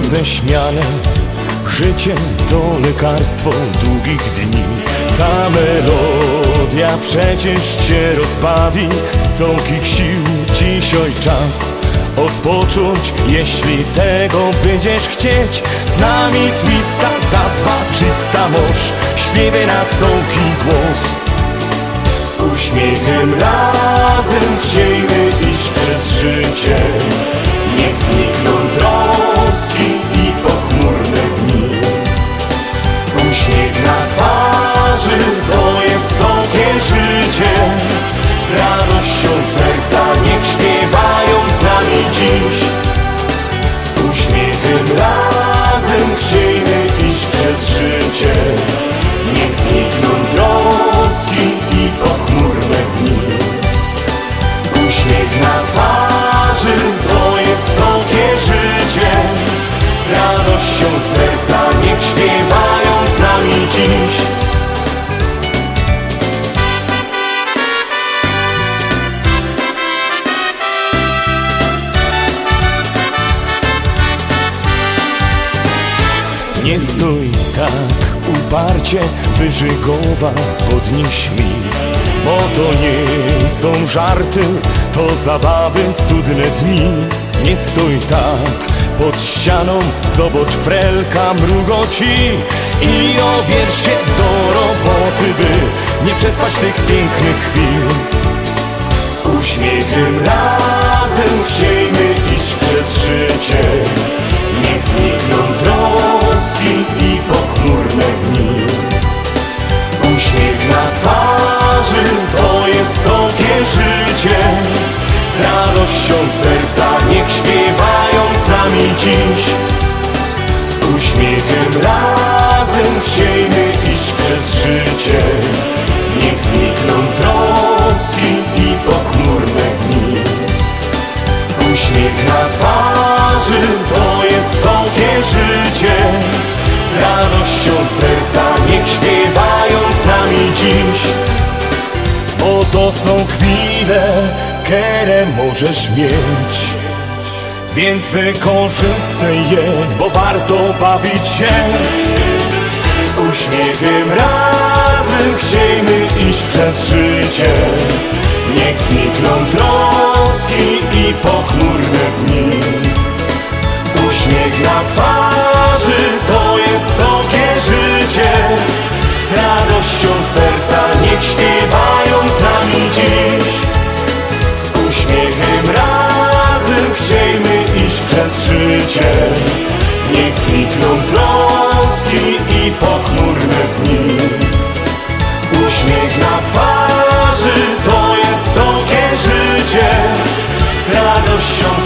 roześmiane Życie to lekarstwo długich dni. Ta melodia przecież cię rozbawi. Z całkich sił dzisiaj czas odpocząć. Jeśli tego będziesz chcieć Z nami twista za dwa czysta moż Śpiewie na całki głos. Z uśmiechem razem chciejmy iść przez życie śpiewają z nami dziś. Nie stój tak uparcie, wyżygowa, podnieś mi Bo to nie są żarty, to zabawy, cudne dni. Nie stój tak pod ścianą, zobacz frelka mrugoci I obierz się do roboty, by nie przespać tych pięknych chwil. Z uśmiechem razem chciejmy iść przez życie. Niech znikną troski i pochmurne dni. Uśmiech na twarzy to jest całkie życie. Z radością serca Uśmiech na twarzy to jest całkie życie. Z radością serca niech śpiewają z nami dziś. Bo to są chwile, które możesz mieć. Więc wykorzystaj je, bo warto bawić się. Z uśmiechem razem chciejmy iść przez życie. Niech znikną troski Uśmiech na twarzy to jest sobie życie. Z radością serca niech śpiewają z nami dziś. Z uśmiechem razem chciejmy iść przez życie. Niech znikną troski i pochmurne dni. Uśmiech na twarzy to jest sobie życie. Z radością